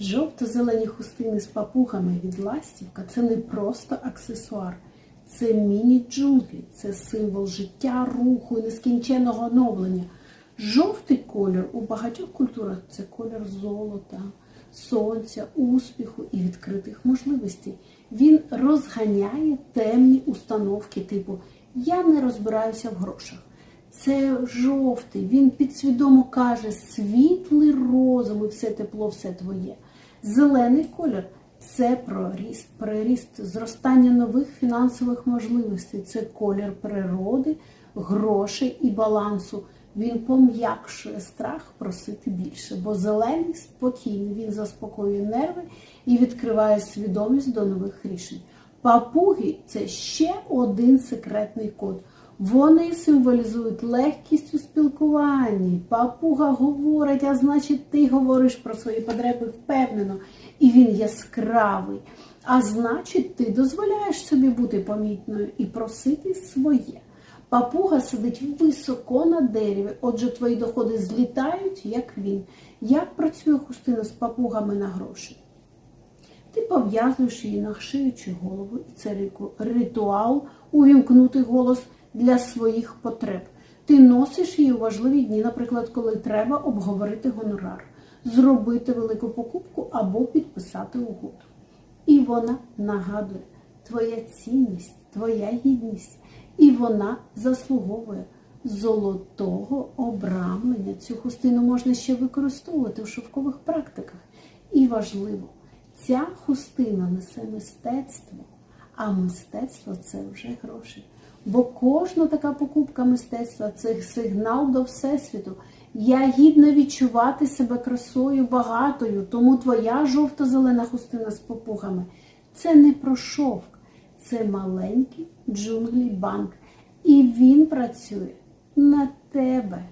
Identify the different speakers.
Speaker 1: Жовто-зелені хустини з папугами від ластівка це не просто аксесуар, це міні-джунглі, це символ життя, руху і нескінченного оновлення. Жовтий колір у багатьох культурах це колір золота, сонця, успіху і відкритих можливостей. Він розганяє темні установки типу Я не розбираюся в грошах. Це жовтий, він підсвідомо каже світлий розум і все тепло, все твоє. Зелений колір це про ріст, переріст, зростання нових фінансових можливостей. Це колір природи, грошей і балансу. Він пом'якшує страх просити більше, бо зелений спокійний, він заспокоює нерви і відкриває свідомість до нових рішень. Папуги це ще один секретний код. Вони символізують легкість у спілкуванні. Папуга говорить, а значить, ти говориш про свої потреби впевнено, і він яскравий. А значить, ти дозволяєш собі бути помітною і просити своє. Папуга сидить високо на дереві, отже, твої доходи злітають, як він. Як працює хустина з папугами на гроші? Ти пов'язуєш її на шию чи голову, і це ритуал увімкнути голос для своїх потреб. Ти носиш її у важливі дні, наприклад, коли треба обговорити гонорар, зробити велику покупку або підписати угоду. І вона нагадує твоя цінність, твоя гідність, і вона заслуговує золотого обрамлення. Цю хустину можна ще використовувати в шовкових практиках. І важливо, ця хустина несе мистецтво, а мистецтво це вже гроші. Бо кожна така покупка мистецтва це сигнал до Всесвіту. Я гідна відчувати себе красою багатою, тому твоя жовто-зелена хустина з попугами це не про шовк, це маленький джунглі банк. І він працює на тебе.